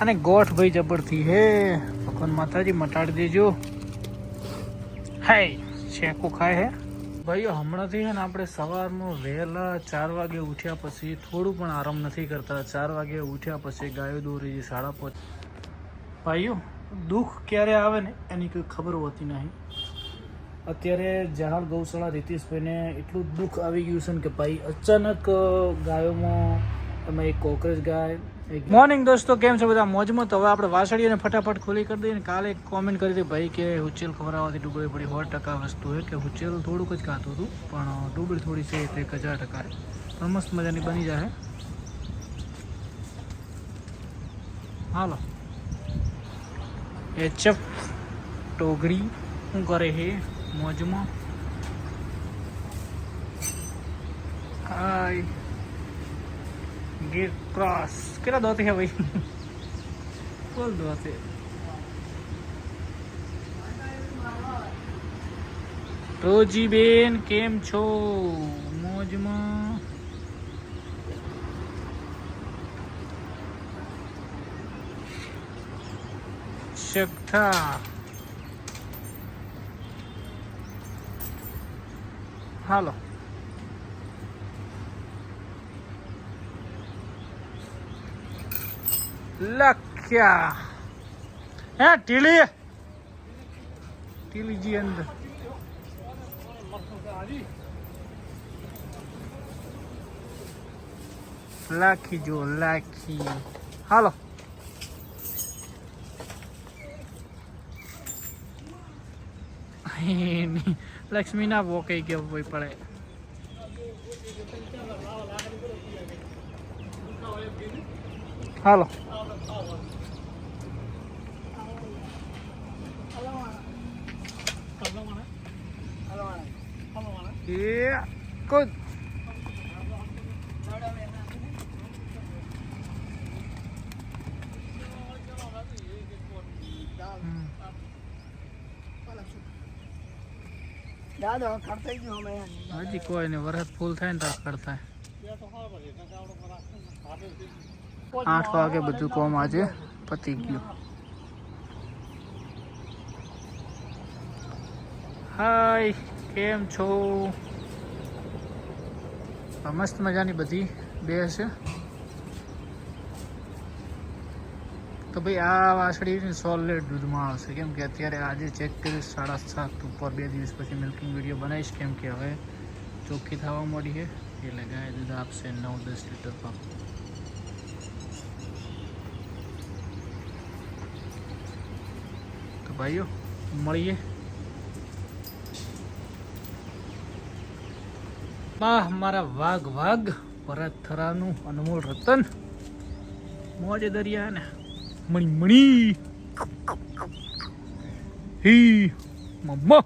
અને ગોઠ ભાઈ જબરથી. હે, ભગવાન માતાજી, મટાડી દેજો. હાય, શેકો ખાય હે. ભાઈઓ હમણાંથી છે ને આપણે સવારમાં વહેલા ચાર વાગે ઉઠ્યા પછી થોડું પણ આરામ નથી કરતા. ચાર વાગે ઉઠ્યા પછી ગાયો દોરી છે સાડા પાંચ ભાઈઓ, દુઃખ ક્યારે આવે ને એની કોઈ ખબર હોતી નહીં. અત્યારે જહાલ ગૌશાળા રીતિશભાઈને એટલું દુઃખ આવી ગયું છે ને કે ભાઈ અચાનક ગાયોમાં એમાં એક કોકરોચ ગાય મોર્નિંગ દોસ્તો, કેમ છે બધા? મોજમાં તો હવે આપણે વાસળીઓને ફટાફટ ખોલી કરી દઈએ કાલે એક કોમેન્ટ કરી હતી, ભાઈ, કે હુચેલ ખવડાવવાથી ડુબળી પડી સો ટકા વસ્તુ છે. કે હુચેલ થોડુંક જ ખાતું હતું, પણ ડુબળી થોડી છે એટલે એક હજાર ટકા. પણ મસ્ત મજાની બની જાય હાલો. એચએફ ટોગરી, શું કરે હે? મોજમાં. હાય. ગેટ ક્રોસ કેટલા દોત છે ભાઈ બોલ દોત છે રોજી બેન કેમ છો મોજમાં શકથા હાલો લખ્યા. હે ટીલી ટીલીજી અંદર. લાખી જો, લાખી. હાલો. લક્ષ્મી ના બોકાઈ ગયો ભાઈ પડે. હાલો. એ કુદ હમ. દાદા ખર્ચાઈ ગયો અમે હજી કોઈ ને વરસાદ ફૂલ થાય ને તો કરતા આઠ વાગે બધું કોમ આજે પતી ગયું હાય કેમ છો? મસ્ત મજાની બધી બે છે તો ભાઈ આ વાસળી સોલિડ દૂધમાં આવશે. કેમ કે અત્યારે આજે ચેક કરીશ સાડા સાત ઉપર બે દિવસ પછી મિલ્કિંગ વીડિયો બનાવીશ. કેમ કે હવે ચોખ્ખી થવા મળી છે. એટલે ગાય દૂધ આપશે નવ દસ લીટર પાક. તો ભાઈઓ, મળીએ. વાહ મારા વાઘ વાઘ, ભરત થરાનું અનમોલ રતન, મોજે દરિયા ને મણી મણી. હી, મમ્મા.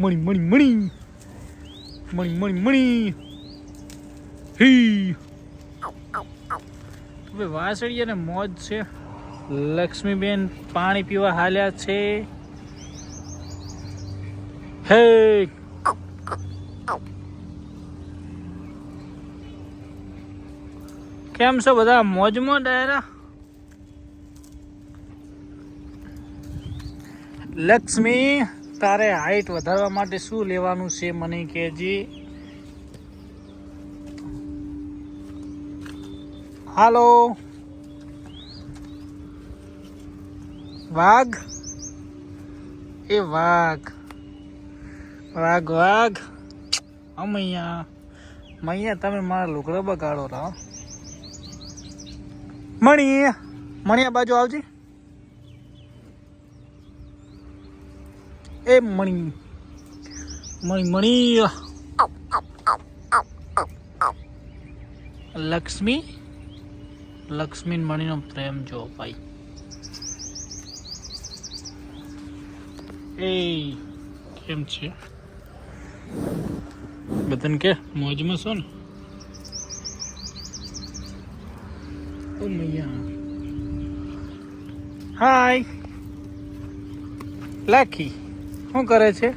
મણી મણી મણી. મણી મણી મણી. હી. હવે વાસળી અને મોજ છે. લક્ષ્મીબેન પાણી પીવા હાલ્યા છે. હે કેમ છો બધા? મોજમાં ડાયરા? લક્ષ્મી, તારે હાઈટ વધારવા માટે શું લેવાનું છે મને કેજી હાલો. વાઘ? એ વાઘ. વાઘ વાઘ. અમૈયા. મૈયા, તમે મારા લુગડા બગાડો રહો મણી મણી આ બાજુ આવજે. એ મણી. મણી મણી. લક્ષ્મી? લક્ષ્મી મણીનો પ્રેમ જો ભાઈ. એ, કેમ છે? બધાને કે મોજમાં છો ને? ઓ મૈયા. હાય. લાખી શું કરે છે?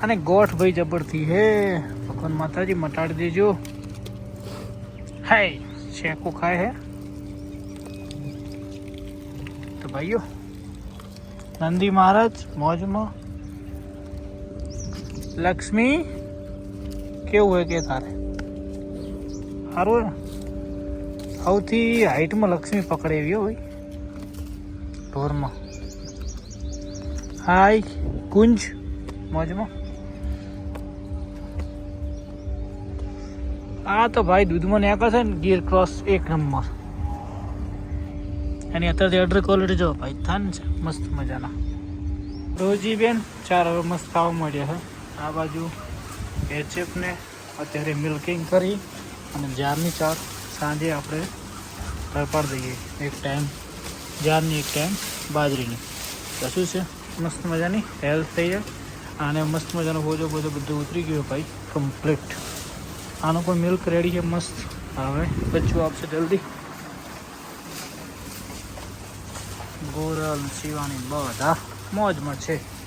અને ગોઠ ભાઈ જબરથી હે. ભગવાન માતાજી મટાડી દેજો. હાય શેકો ખાય હે. તો ભાઈઓ નંદી મહારાજ મોજમાં. લક્ષ્મી, કેવું હોય કે તારે? સારું સૌથી હાઈટમાં લક્ષ્મી પકડે એવી હોય ઢોરમાં. હાય કુંજ મોજમાં. આ તો ભાઈ દૂધમાં નેકળ છે ને, ગીર ક્રોસ એક નંબર. એની અત્યારથી અડર ક્વોલિટી જો ભાઈ, થાન છે, મસ્ત મજાના. રોજી બેન ચાર હવે મસ્ત ખાવા મળ્યા છે. આ બાજુ એચએફને અત્યારે મિલ્કિંગ કરી અને જારની ચાર સાંજે આપણે તરપાડ દઈએ એક ટાઈમ જારની એક ટાઈમ બાજરીની. તો શું છે? મસ્ત મજાની હેલ્થ થઈ જાય અને મસ્ત મજાનો બોજો બોજો બધું ઉતરી ગયો ભાઈ કમ્પ્લીટ આનો પણ મિલ્ક રેડી છે? મસ્ત. હવે બચ્ચું આપશે જલ્દી. ગોરલ, શિવાની, બધા મોજમાં છે.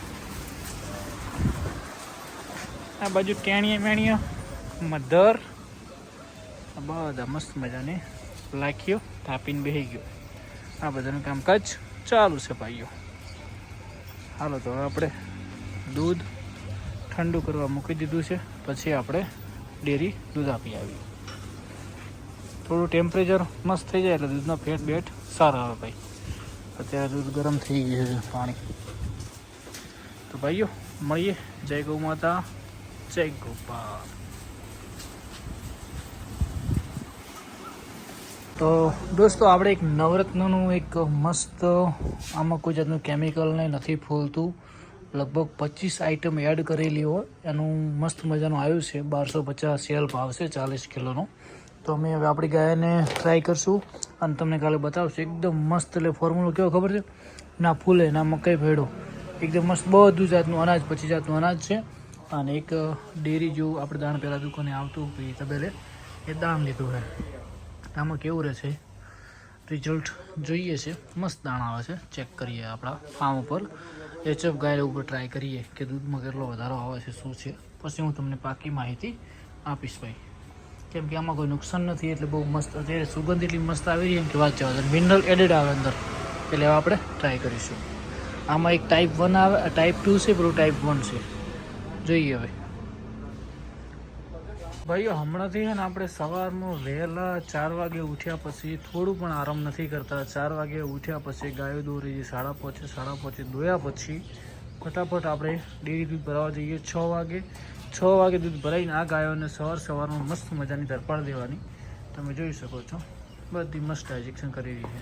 આ બાજુ ટેણીએ મેણીએ, મધર. બધા મસ્ત મજાને લાખ્યો, થાપીને બેસી ગયો. આ બધાનું કામકાજ ચાલુ છે ભાઈઓ. હાલો તો હવે આપણે દૂધ ઠંડુ કરવા મૂકી દીધું છે, પછી આપણે ડેરી દૂધ આપી આવી થોડું ટેમ્પરેચર મસ્ત થઈ જાય એટલે દૂધનો ફેટ બેટ સારા આવે ભાઈ. અત્યારે દૂધ ગરમ થઈ ગયું છે પાણી. તો ભાઈઓ, મળીએ. જય ગૌ માતા. જય ગોપાલ તો દોસ્તો, આપણે એક નવરત્નનું એક મસ્ત આમાં કોઈ જાતનું કેમિકલને નથી ફૂલતું. લગભગ પચીસ આઈટમ એડ કરેલી હોય. એનું મસ્ત મજાનું આવ્યું છે. બારસો પચાસ સેલ ભાવ ચાલીસ કિલોનો. તો અમે હવે આપણી ગાયને ટ્રાય કરશું અને તમને કાલે બતાવશું. એકદમ મસ્ત એટલે ફોર્મ્યુલો કેવો ખબર છે? ના ફૂલે, ના મકાઈ ભેડો એકદમ મસ્ત, બધું જાતનું અનાજ, પચીસ જાતનું અનાજ છે. અને એક ડેરી જેવું આપણે દાણ પહેલાં દુકાને આવતું કે તબેલે એ દાણ લીધું છે. આમાં કેવું રહે છે? રિઝલ્ટ જોઈએ છે. મસ્ત દાણ આવે છે. ચેક કરીએ આપણા ફાર્મ ઉપર. એચએફ ગાય ઉપર ટ્રાય કરીએ કે દૂધમાં કેટલો વધારો આવે છે, શું છે. પછી હું તમને પાકી માહિતી આપીશ ભાઈ. કેમ કે આમાં કોઈ નુકસાન નથી, એટલે બહુ મસ્ત. અત્યારે સુગંધ એટલી મસ્ત આવી રહી એમ કે વાત જવા મિનરલ એડેડ આવે અંદર. એટલે આપણે ટ્રાય કરીશું. આમાં એક ટાઈપ વન આવે ટાઈપ ટુ છે, પેલું ટાઈપ વન છે. જોઈએ હવે. ભાઈઓ, હમણાંથી છે ને આપણે સવારમાં વહેલા ચાર વાગે ઉઠ્યા પછી થોડું પણ આરામ નથી કરતા. ચાર વાગે ઉઠ્યા પછી ગાયો દોરી સાડા પાંચે સાડા પાંચે દોયા પછી ફટાફટ આપણે ડેરી દૂધ ભરાવા જઈએ. છ વાગે છ વાગે દૂધ ભરાઈને આ ગાયોને સવાર સવારમાં મસ્ત મજાની ધરપાડ દેવાની. તમે જોઈ શકો છો, બધી મસ્ત ડાયજેક્શન કરી રહી છે.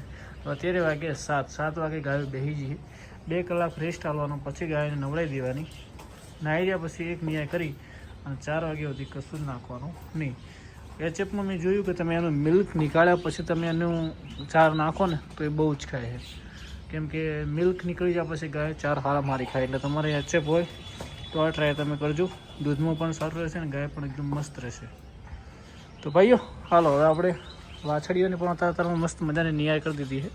અત્યારે વાગે સાત સાત વાગે ગાયો બેસી જઈએ. બે કલાક રેસ્ટ આવવાનો પછી ગાયોને નવડાવી દેવાની. નાહી ગયા પછી એક નિયાય કરી અને ચાર વાગ્યા સુધી કશું જ નાખવાનું નહીં. એચએફમાં મેં જોયું કે તમે એનું મિલ્ક નીકાળ્યા પછી તમે એનું ચાર નાખો ને, તો એ બહુ જ ખાય છે. કેમ કે મિલ્ક નીકળી જાય પછી ગાય ચાર હારા મારી ખાય. એટલે તમારે એચએપ હોય તો આ ટ્રાય તમે કરજો. દૂધમાં પણ સારું રહેશે ને ગાય પણ એકદમ મસ્ત રહેશે. તો ભાઈઓ, હાલો, હવે આપણે વાછડીઓને પણ અત્યારે મસ્ત મજાની નિયાય કરી દીધી છે.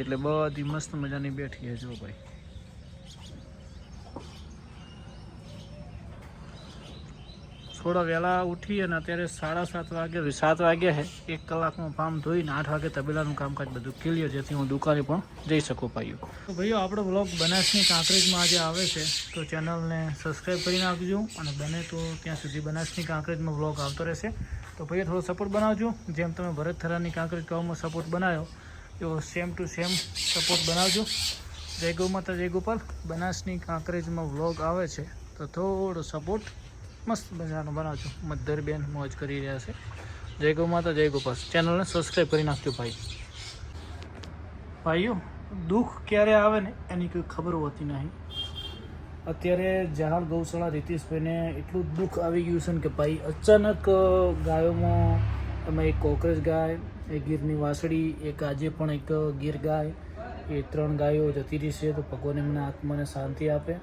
એટલે બધી મસ્ત મજાની બેઠી છે, જો ભાઈ. થોડા વહેલા ઉઠીએ અને અત્યારે સાડા સાત વાગે, સાત વાગ્યા છે એક કલાકમાં ફાર્મ ધોઈને આઠ વાગે તબેલાનું કામકાજ બધું ક્લિયર જેથી હું દુકાને પણ જઈ શકું પાયું. તો ભાઈઓ, આપણો બ્લોગ બનાસની કાંકરેજમાં આજે આવે છે. તો ચેનલને સબસ્ક્રાઈબ કરી નાખજો અને બને તો ત્યાં સુધી બનાસની કાંકરેજમાં બ્લોગ આવતો રહેશે. તો ભાઈઓ થોડો સપોર્ટ બનાવજો. જેમ તમે ભરત થરાની કાંકરેજ કહેવામાં સપોર્ટ બનાવ્યો, એવો સેમ ટુ સેમ સપોર્ટ બનાવજો. જય ગૌ માતા, જય ગોપાલ. બનાસની કાંકરેજમાં વ્લોગ આવે છે. તો થોડો સપોર્ટ મસ્ત મજાનો બનાવજો. મધર બેન મોજ કરી રહ્યા છે. જય ગૌ માતા, જય ગોપાલ ચેનલને સબસ્ક્રાઈબ કરી નાખજો ભાઈ. ભાઈઓ, દુઃખ ક્યારે આવે ને એની કોઈ ખબર હોતી નહીં. અત્યારે જહાલ ગૌશાળા રીતિશભાઈને એટલું દુઃખ આવી ગયું છે ને કે ભાઈ અચાનક ગાયોમાં એમાં એક કોકરેજ ગાય, એક ગીરની વાસળી, એક આજે પણ એક ગીર ગાય, એ ત્રણ ગાયો જતી રહી છે તો ભગવાન એમના આત્માને શાંતિ આપે.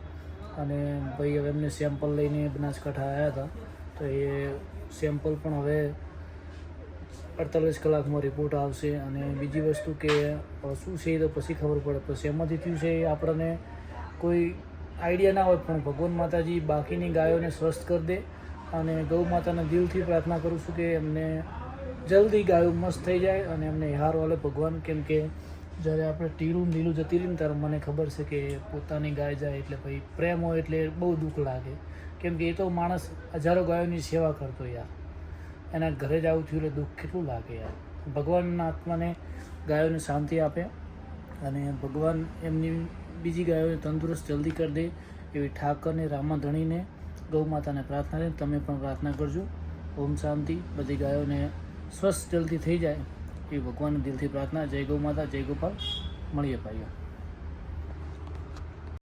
અને ભાઈ હવે એમને સેમ્પલ લઈને બનાસકાંઠા આવ્યા હતા. તો એ સેમ્પલ પણ હવે અડતાલીસ કલાકમાં રિપોર્ટ આવશે અને બીજી વસ્તુ કે શું છે એ તો પછી ખબર પડે. પછી શેમાંથી થયું છે એ આપણને કોઈ આઈડિયા ના હોય પણ ભગવાન માતાજી બાકીની ગાયોને સ્વસ્થ કરી દે અને ગૌ માતાને દિલથી પ્રાર્થના કરું છું કે એમને જલ્દી ગાયો મસ્ત થઈ જાય અને એમને હાર વાલે ભગવાન. કેમ કે જ્યારે આપણે ટીરું નીલું જતી રહીને ત્યારે મને ખબર છે કે પોતાની ગાય જાય એટલે ભાઈ પ્રેમ હોય એટલે બહુ દુઃખ લાગે. કેમ કે એ તો માણસ હજારો ગાયોની સેવા કરતો યાર. એના ઘરે જ આવું થયું એટલે દુઃખ કેટલું લાગે યાર. ભગવાનના આત્માને ગાયોને શાંતિ આપે અને ભગવાન એમની બીજી ગાયોને તંદુરસ્ત જલ્દી કરી દે એવી ઠાકરને, રામાધણીને ગૌ માતાને પ્રાર્થના છે. તમે પણ પ્રાર્થના કરજો. ઓમ શાંતિ. બધી ગાયોને સ્વસ્થ જલ્દી થઈ જાય. એ ભગવાનને દિલથી પ્રાર્થના જય ગૌ માતા જય ગોપાલ. મળીએ ભાઈઓ